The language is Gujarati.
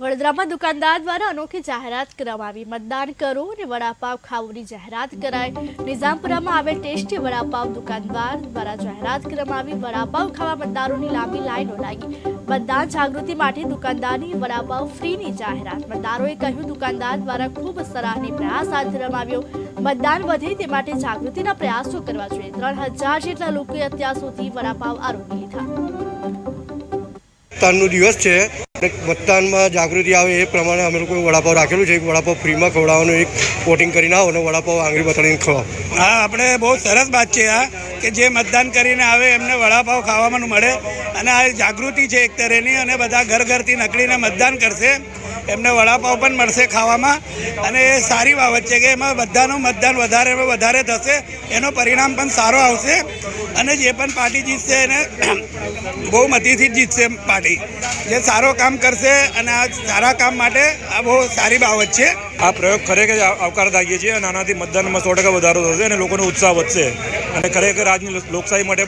વડોદરામાં દુકાનદાર દ્વારા અનોખી જાહેરાત કરવામાં આવી. મતદાન કરો અને વડાપાવ ખાવાની જાહેરાત કરાય. નિઝામપુરામાં આવેલ ટેસ્ટી વડાપાવ દુકાનદાર દ્વારા જાહેરાત કરવામાં આવી. વડાપાવ ખાવા મતદારોની લાંબી લાઈનો લાગી. મતદાન જાગૃતિ માટે દુકાનદારની વડાપાવ ફ્રીની જાહેરાત. મતદારોએ કહ્યું, દુકાનદાર દ્વારા ખૂબ સરાહનીય પ્રયાસ હાથ ધરવામાં આવ્યો. મતદાન વધે તે માટે જાગૃતિના પ્રયાસો કરવા જોઈએ. ત્રણ હજાર જેટલા લોકોએ અત્યાર સુધી વડાપાવ આરોગી લીધા. મતદાનનો દિવસ છે. મતદાનમાં જાગૃતિ આવે એ પ્રમાણે અમે લોકોએ વડાપાવ રાખેલું છે. એક વડાપાવ ફ્રીમાં ખવડાવવાનું, એક વોટિંગ કરીને આવો અને વડાપાવ આંગળી બતાડીને ખવાઓ હા, આપણે બહુ સરસ વાત છે આ, કે જે મતદાન કરીને આવે એમને વડાપાવ ખાવાનું મળે. અને આ જાગૃતિ છે એક તરહની અને બધા ઘર ઘરથી નકળીને મતદાન કરશે. એમને વડાપાવ પણ મળશે ખાવામાં. અને એ સારી બાબત છે કે એમાં બધાનું મતદાન વધારે વધારે થશે. એનો પરિણામ પણ સારો આવશે. અને જે પણ પાર્ટી જીતશે એને બહુમતીથી જ જીતશે પાર્ટી. જે સારો કામ કરશે અને આ સારા કામ માટે આ બહુ સારી બાબત છે. આ પ્રયોગ ખરેખર આવકારદાયી છે અને આનાથી મતદાનમાં સો ટકા વધારો થશે અને લોકોનો ઉત્સાહ વધશે. અને ખરેખર આજની લોકશાહી માટે